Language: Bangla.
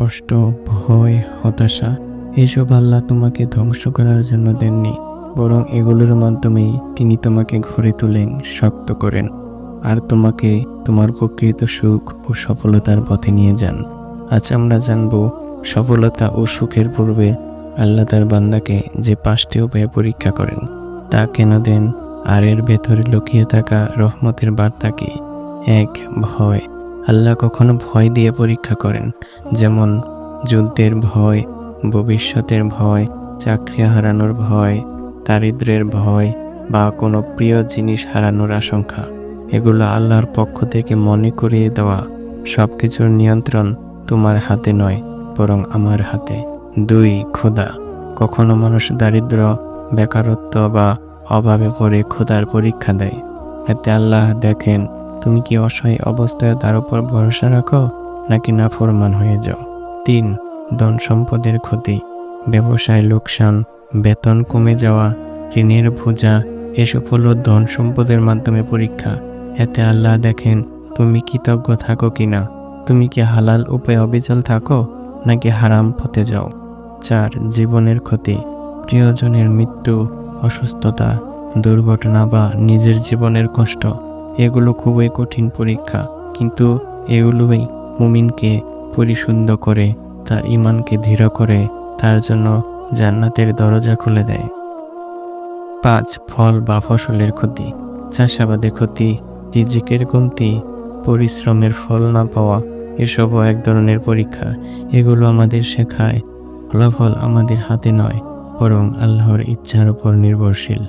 কষ্ট ভয়, হতাশা, এসব আল্লাহ তোমাকে ধ্বংস করার জন্য দেননি, বরং এগুলোর মাধ্যমেই তিনি তোমাকে ঘরে তোলেন, শক্ত করেন, আর তোমাকে তোমার প্রকৃত সুখ ও সফলতার পথে নিয়ে যান। আজ আমরা জানব, সফলতা ও সুখের পূর্বে আল্লাহ তার বান্দাকে যে পাঁচটি উপায়ে পরীক্ষা করেন, তা কেন দেন, আর এর ভেতরে লুকিয়ে থাকা রহমতের বার্তা কি? এক, ভয়। আল্লাহ কখনো ভয় দিয়ে পরীক্ষা করেন, যেমন যুদ্ধের ভয়, ভবিষ্যতের ভয়, চাকরি হারানোর ভয়, দারিদ্রের ভয় বা কোনো প্রিয় জিনিস হারানোর আশঙ্কা। এগুলো আল্লাহর পক্ষ থেকে মনে করিয়ে দেওয়া সব কিছুর নিয়ন্ত্রণ তোমার হাতে নয়, বরং আমার হাতে। দুই, ক্ষুধা। কখনো মানুষ দারিদ্র, বেকারত্ব বা অভাবে পড়ে ক্ষুধার পরীক্ষা দেয়। এতে আল্লাহ দেখেন তুমি কি অসহায় অবস্থায় তার উপর ভরসা রাখো, নাকি নাফরমান হয়ে যাও? তিন, ধন সম্পদের ক্ষতি। ব্যবসায় লোকসান, বেতন কমে যাওয়া, ঋণের বোঝা, এসব হলো ধন সম্পদের মাধ্যমে পরীক্ষা। এতে আল্লাহ দেখেন, তুমি কৃতজ্ঞ থাকো কিনা তুমি কি হালাল উপায়ে অবিচল থাকো, নাকি হারাম পথে যাও? চার, জীবনের ক্ষতি। প্রিয়জনের মৃত্যু, অসুস্থতা, দুর্ঘটনা বা নিজের জীবনের কষ্ট। এগুলো খুবই কঠিন পরীক্ষা, কিন্তু এগুলোই মুমিনকে পরিশুদ্ধ করে, তার ইমানকে দৃঢ় করে, তার জন্য জান্নাতের দরজা খুলে দেয়। পাঁচ, ফল বা ফসলের ক্ষতি। চাষাবাদে ক্ষতি, রিজিকের কমতি, পরিশ্রমের ফল না পাওয়া, এসবও এক ধরনের পরীক্ষা। এগুলো আমাদের শেখায়, ফলাফল আমাদের হাতে নয়, বরং আল্লাহর ইচ্ছার উপর নির্ভরশীল।